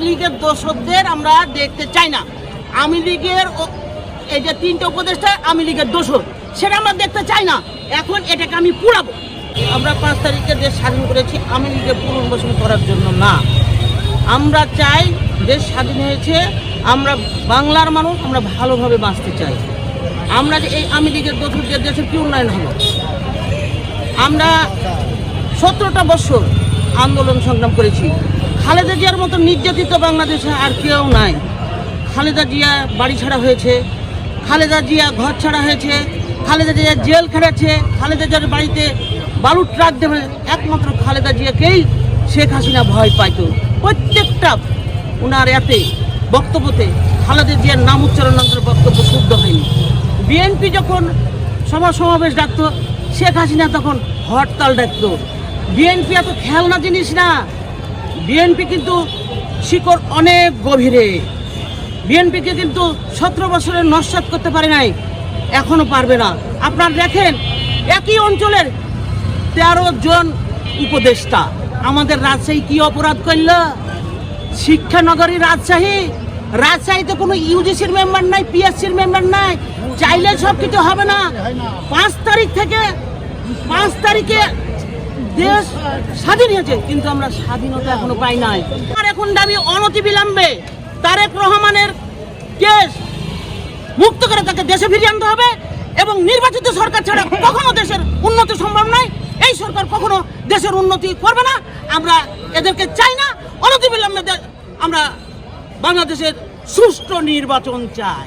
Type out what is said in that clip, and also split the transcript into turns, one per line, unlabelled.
দোষদের আমরা দেখতে চাই না। আমি লীগের এই যে তিনটে উপদেষ্টা আমি লীগের দোষর, সেটা আমরা দেখতে চাই না। এখন এটাকে আমি পুরাবো আমরা পাঁচ তারিখে দেশ স্বাধীন করেছি আমি লীগের পুনর্বাসন করার জন্য না। আমরা চাই দেশ স্বাধীন হয়েছে, আমরা বাংলার মানুষ, আমরা ভালোভাবে বাঁচতে চাই। আমরা যে এই আমি লীগের দোষর যে দেশের কি উন্নয়ন হলো? আমরা সতেরোটা বছর আন্দোলন সংগ্রাম করেছি। খালেদা জিয়ার মতো নির্যাতিত বাংলাদেশে আর কেউ নাই। খালেদা জিয়া বাড়ি ছাড়া হয়েছে, খালেদা জিয়া ঘর ছাড়া হয়েছে, খালেদা জিয়া জেল খেটেছে খালেদা জিয়ার বাড়িতে বালুর ট্রাক দেবে, একমাত্র খালেদা জিয়াকেই শেখ হাসিনা ভয় পাইতো। প্রত্যেকটা ওনার এতে বক্তব্যতে খালেদা জিয়ার নাম উচ্চারণ বক্তব্য শুদ্ধ হয়নি। বিএনপি যখন সভা সমাবেশ ডাকতো, শেখ হাসিনা তখন হরতাল ডাকতো। বিএনপি এত খেলনা জিনিস না। বিএনপি কিন্তু শিকড় অনেক গভীরে। বিএনপিকে কিন্তু সতেরো বছরের নস্বাত করতে পারে নাই, এখনও পারবে না। আপনার দেখেন, একই অঞ্চলের তেরো জন উপদেষ্টা, আমাদের রাজশাহী কি অপরাধ করল? শিক্ষানগরী রাজশাহী, রাজশাহীতে কোনো ইউজিসির মেম্বার নাই, পিএসসির মেম্বার নাই, চাইলে সব কিছু হবে না। পাঁচ তারিখ থেকে, পাঁচ তারিখে দেশ স্বাধীন হয়েছে, কিন্তু আমরা স্বাধীনতা এখনও পাই নাই। আর এখন দাবি অনতি বিলম্বে তারেক রহমানের কেস মুক্ত করে তাকে দেশে ফিরিয়ে আনতে হবে এবং নির্বাচিত সরকার ছাড়া কখনো দেশের উন্নতি সম্ভব নয়। এই সরকার কখনো দেশের উন্নতি করবে না। আমরা এদেরকে চাই না। অনতি বিলম্বে আমরা বাংলাদেশের সুষ্ঠু নির্বাচন চাই।